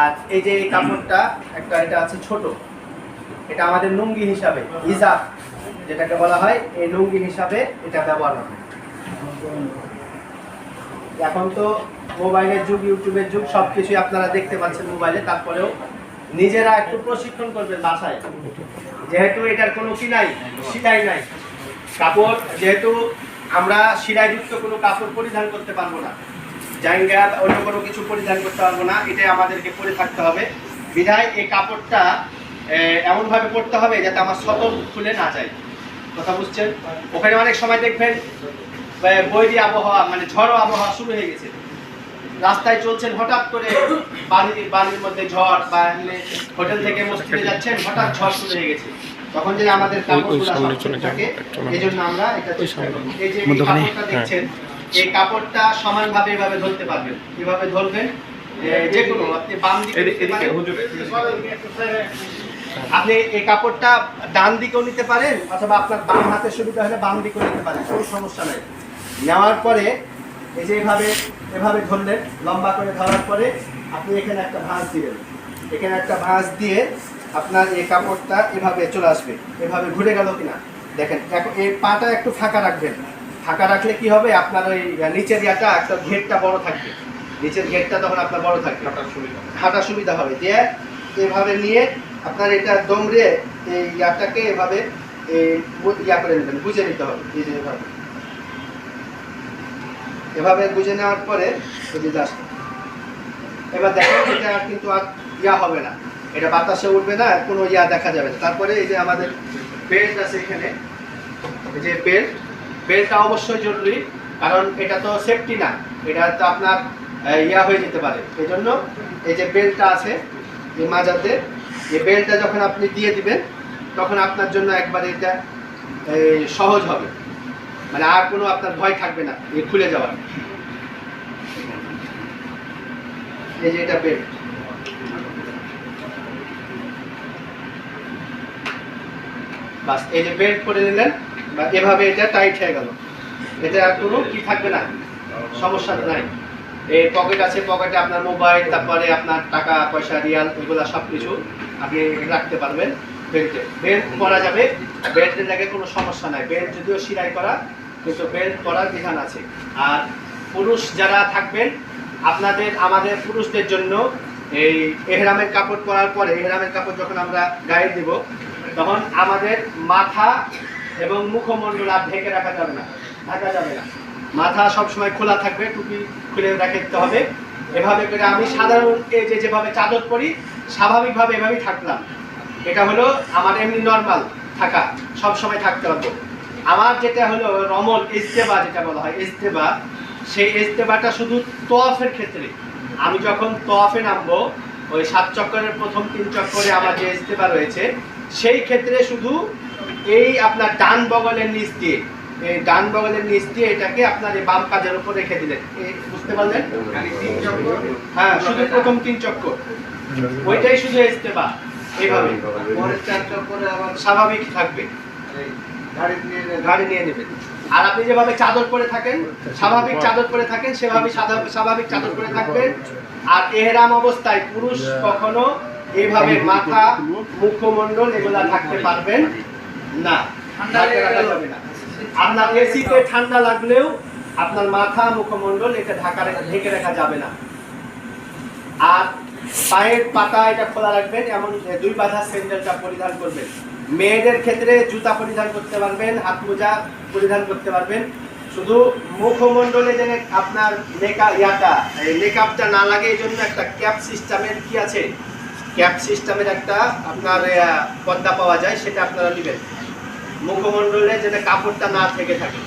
আর এই যে এই কাপড়টা, একটা এটা আছে ছোট। এটা আমাদের লুঙ্গি হিসাবে হিজাব যেটাকে বলা হয়, এই লুঙ্গি হিসাবে এটা ব্যবহার হয়। এখন তো মোবাইলের যুগ, ইউটিউবের যুগ সব কিছুই আপনারা দেখতে পাচ্ছেন মোবাইলে, তারপরেও নিজেরা একটু প্রশিক্ষণ করবেন বাসায়। যেহেতু এটার কোনো কি নাই, সিলাই নাই। কাপড়, যেহেতু আমরা সিলাইযুক্ত কোনো কাপড় পরিধান করতে পারব না। জাঙ্গা অন্য কোনো কিছু পরিধান করতে পারব না এটাই আমাদেরকে পরে থাকতে হবে। বিধায় এই কাপড়টা এমনভাবে পরতে হবে যাতে আমার সতল খুলে না যায়। কথা বুঝছেন? ওখানে অনেক সময় দেখবেন বৈরী আবহাওয়া মানে ঝড়ো আবহাওয়া শুরু হয়ে গেছে। রাস্তায় চলছেন হঠাৎ করে বাড়ির বাড়ির মধ্যে ঝড় বা হোটেল থেকে মসজিদে যাচ্ছেন হঠাৎ ঝড় শুরু হয়ে গেছে। তখন যে আমাদের কাপড়গুলো যান, থাকে এই জন্য আমরা এটা। এই যে কাপড়টা দেখছেন এই কাপড়টা সমানভাবে এভাবে ধরতে পারবেন। কীভাবে ধরবেন যে কোনো আপনি বাম দিকে আপনি এই কাপড়টা ডান দিকেও নিতে পারেন অথবা আপনার বাম হাতে সুবিধা হলে বাম দিকেও নিতে পারেন কোনো সমস্যা নেই। নেওয়ার পরে এই যে এভাবে এভাবে ধরলেন লম্বা করে ধরার পরে আপনি এখানে একটা ভাঁজ দিবেন। এখানে একটা ভাঁজ দিয়ে আপনার এই কাপড়টা এভাবে চলে আসবে। এভাবে ঘুরে গেল কিনা? দেখেন এখন এই পাটা একটু ফাঁকা রাখবেন। ফাঁকা রাখলে কি হবে? আপনার ওই নিচের ইয়াটা একটা ঘেরটা বড় থাকবে। নিচের ঘেরটা তখন আপনার বড় থাকবে। হাঁটা সুবিধা। হবে। দিয়ে এভাবে নিয়ে আপনার এটা দমড়ে এই ইয়াটাকে এভাবে ইয়া করে নেবেন বুঝে নিতে হবে। এই যে এভাবে। এভাবে বুঝে নেওয়ার পরে এই যে just এবার দেখো এটা কিন্তু আর ইয়া হবে না। এটা বাতাসে উঠবে না কোনো ইয়া দেখা যাবে না। তারপরে এই যে আমাদের বেল্ট আছে এখানে। এই যে বেল্ট বেল্টটা অবশ্যই জরুরি, কারণ এটা তো সেফটি না, এটা তো আপনার ইয়া হয়ে যেতে পারে। এই জন্য এই যে বেল্টটা আছে, এই মাজাতে, এই বেল্টটা যখন আপনি দিয়ে দিবেন, তখন আপনার জন্য একবার এটা সহজ হবে। মানে আর কোনো আপনার ভয় থাকবে না, এই খুলে যাওয়ার। এই যে এটা বেল্ট বাস, এই যে বেল্ট করে নিলেন বা এভাবে এটা টাইট হয়ে গেল। এটা আর কোনো কি থাকবে না, সমস্যা নাই। এই পকেট আছে পকেটে আপনার মোবাইল তারপরে আপনার টাকা, পয়সা, রিয়াল, এগুলো সব কিছু আপনি রাখতে পারবেন বেল্টে বেল্ট পরা যাবে বেল্টের জায়গায় কোনো সমস্যা নাই। বেল্ট যদিও সিলাই করা, কিন্তু বেল্ট পরার বিধান আছে। আর পুরুষ যারা থাকবেন, আপনাদের, আমাদের পুরুষদের জন্য এই এহরামের কাপড় পরার পরে, এহরামের কাপড় যখন আমরা গায়ে দিব, তখন আমাদের মাথা এবং মুখমণ্ডল আর ঢেকে রাখা যাবে না, ঢাকা যাবে না। মাথা সবসময় খোলা থাকবে, টুপি খুলে রাখতে হবে। এভাবে করে আমি সাধারণ যে যেভাবে চাদর পরি, স্বাভাবিকভাবে এভাবেই থাকলাম। এটা হলো আমার এমনি নর্মাল থাকা সব সময় থাকতে হবে। আমার যেটা হলো রমল ইস্তেবা যেটা বলা হয় ইস্তেবা সেই ইস্তেবাটা শুধু তোয়াফের ক্ষেত্রে। আমি যখন তোয়াফে নামবো, ওই সাত চক্করের প্রথম তিন চক্করে আমার যে ইস্তেবা রয়েছে, সেই ক্ষেত্রে শুধু এই আপনার ডান বগলের নিচ দিয়ে এই ডান বগলের নিচ দিয়ে এটাকে আপনার এই বাম কাজের উপর রেখে দিলেন। বুঝতে পারলেন? হ্যাঁ শুধু প্রথম তিন চক্কর ওইটাই শুধু ইস্তেবা এইভাবে। পরের চার চক্করে আবার স্বাভাবিক থাকবে। গাড়ি নিয়ে নেবেন। আর আপনি যেভাবে চাদর পরে থাকেন স্বাভাবিক চাদর পরে থাকেন সেভাবে স্বাভাবিক চাদর পরে থাকবেন। আর এহরাম অবস্থায় পুরুষ কখনো এইভাবে মাথা মুখমণ্ডল এগুলা থাকতে পারবেন। না আপনার এসিতে ঠান্ডা লাগলেও আপনার মাথা মুখমণ্ডল এটা ঢাকা ঢেকে রাখা যাবে না। আর পায়ের পাতা এটা খোলা রাখবেন এমন দুই বাধা স্যান্ডেলটা পরিধান করবেন। মেয়েদের ক্ষেত্রে জুতা পরিধান করতে পারবেন হাত মোজা পরিধান করতে পারবেন। শুধু মুখমণ্ডলে যেন আপনার মেকা ইয়াটা মেকআপটা না লাগে এই জন্য একটা ক্যাপ সিস্টেমের কি আছে? ক্যাপ সিস্টেমের একটা আপনার পর্দা পাওয়া যায় সেটা আপনারা নেবেন। মুখমণ্ডলে যেন কাপড়টা না থেকে থাকে।